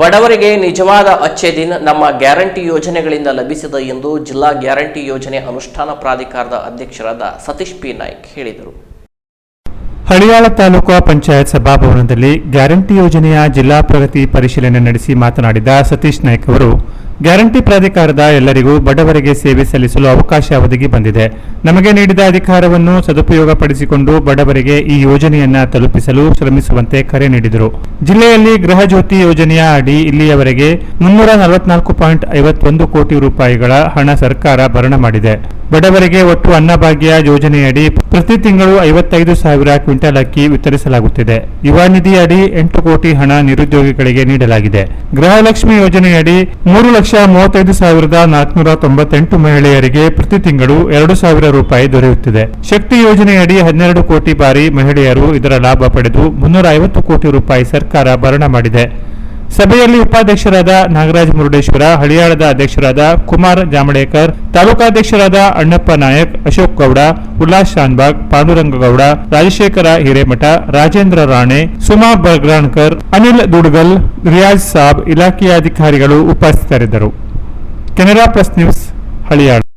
ಬಡವರಿಗೆ ನಿಜವಾದ ಅಚ್ಚೆ ದಿನ ನಮ್ಮ ಗ್ಯಾರಂಟಿ ಯೋಜನೆಗಳಿಂದ ಲಭಿಸಿದೆ ಎಂದು ಜಿಲ್ಲಾ ಗ್ಯಾರಂಟಿ ಯೋಜನೆ ಅನುಷ್ಠಾನ ಪ್ರಾಧಿಕಾರದ ಅಧ್ಯಕ್ಷರಾದ ಸತೀಶ್ ಪಿ. ನಾಯ್ಕ್ ಹೇಳಿದರು. ಹಳಿಯಾಳ ತಾಲೂಕು ಪಂಚಾಯತ್ ಸಭಾಭವನದಲ್ಲಿ ಗ್ಯಾರಂಟಿ ಯೋಜನೆಯ ಜಿಲ್ಲಾ ಪ್ರಗತಿ ಪರಿಶೀಲನೆ ನಡೆಸಿ ಮಾತನಾಡಿದ ಸತೀಶ್ ನಾಯ್ಕ್ ಅವರು ಗ್ಯಾರಂಟಿ ಪ್ರಾಧಿಕಾರದ ಎಲ್ಲರಿಗೂ ಬಡವರಿಗೆ ಸೇವೆ ಸಲ್ಲಿಸಲು ಅವಕಾಶ ಒದಗಿ ಬಂದಿದೆ. ನಮಗೆ ನೀಡಿದ ಅಧಿಕಾರವನ್ನು ಸದುಪಯೋಗಪಡಿಸಿಕೊಂಡು ಬಡವರಿಗೆ ಈ ಯೋಜನೆಯನ್ನ ತಲುಪಿಸಲು ಶ್ರಮಿಸುವಂತೆ ಕರೆ ನೀಡಿದರು. ಜಿಲ್ಲೆಯಲ್ಲಿ ಗೃಹ ಜ್ಯೋತಿ ಯೋಜನೆಯ ಅಡಿ ಇಲ್ಲಿಯವರೆಗೆ ಮುನ್ನೂರ ನಲವತ್ನಾಲ್ಕು ಪಾಯಿಂಟ್ ಐವತ್ತೊಂದು ಕೋಟಿ ರೂಪಾಯಿಗಳ ಹಣ ಸರ್ಕಾರ ಭರಣ ಮಾಡಿದೆ. ಬಡವರಿಗೆ ಒಟ್ಟು ಅನ್ನಭಾಗ್ಯ ಯೋಜನೆಯಡಿ ಪ್ರತಿ ತಿಂಗಳು ಐವತ್ತೈದು ಸಾವಿರ ಕ್ವಿಂಟಲ್ ಅಕ್ಕಿ ವಿತರಿಸಲಾಗುತ್ತಿದೆ. ಯುವ ನಿಧಿಯಡಿ ಎಂಟು ಕೋಟಿ ಹಣ ನಿರುದ್ಯೋಗಿಗಳಿಗೆ ನೀಡಲಾಗಿದೆ. ಗೃಹಲಕ್ಷ್ಮಿ ಯೋಜನೆಯಡಿ ಮೂರು ಲಕ್ಷ ಮೂವತ್ತೈದು ಸಾವಿರದ ನಾಲ್ಕುನೂರ ತೊಂಬತ್ತೆಂಟು ಮಹಿಳೆಯರಿಗೆ ಪ್ರತಿ ತಿಂಗಳು ಎರಡು ಸಾವಿರ ರೂಪಾಯಿ ದೊರೆಯುತ್ತಿದೆ. ಶಕ್ತಿ ಯೋಜನೆಯಡಿ ಹನ್ನೆರಡು ಕೋಟಿ ಬಾರಿ ಮಹಿಳೆಯರು ಇದರ ಲಾಭ ಪಡೆದು ಮುನ್ನೂರ ಐವತ್ತು ಕೋಟಿ ರೂಪಾಯಿ ಸರ್ಕಾರ ಭರಣ ಮಾಡಿದೆ. ಸಭೆಯಲ್ಲಿ ಉಪಾಧ್ಯಕ್ಷರಾದ ನಾಗರಾಜ್ ಮುರುಡೇಶ್ವರ, ಹಳಿಯಾಳದ ಅಧ್ಯಕ್ಷರಾದ ಕುಮಾರ್ ಜಾಮಡೇಕರ್, ತಾಲೂಕಾಧ್ಯಕ್ಷರಾದ ಅಣ್ಣಪ್ಪ ನಾಯಕ್, ಅಶೋಕ್ ಗೌಡ ಉಲ್ಲಾಸ್ ಶಾನ್ಬಾಗ್, ಪಾಂಡುರಂಗಗೌಡ, ರಾಜಶೇಖರ ಹಿರೇಮಠ, ರಾಜೇಂದ್ರ ರಾಣೆ, ಸುಮಾ ಬರ್ಗ್ರಾಣ್ಕರ್, ಅನಿಲ್ ದುಡ್ಗಲ್, ರಿಯಾಜ್ ಸಾಬ್ ಇಲಾಖೆಯ ಅಧಿಕಾರಿಗಳು ಉಪಸ್ಥಿತರಿದ್ದರು. Canara plus news, Haliyal.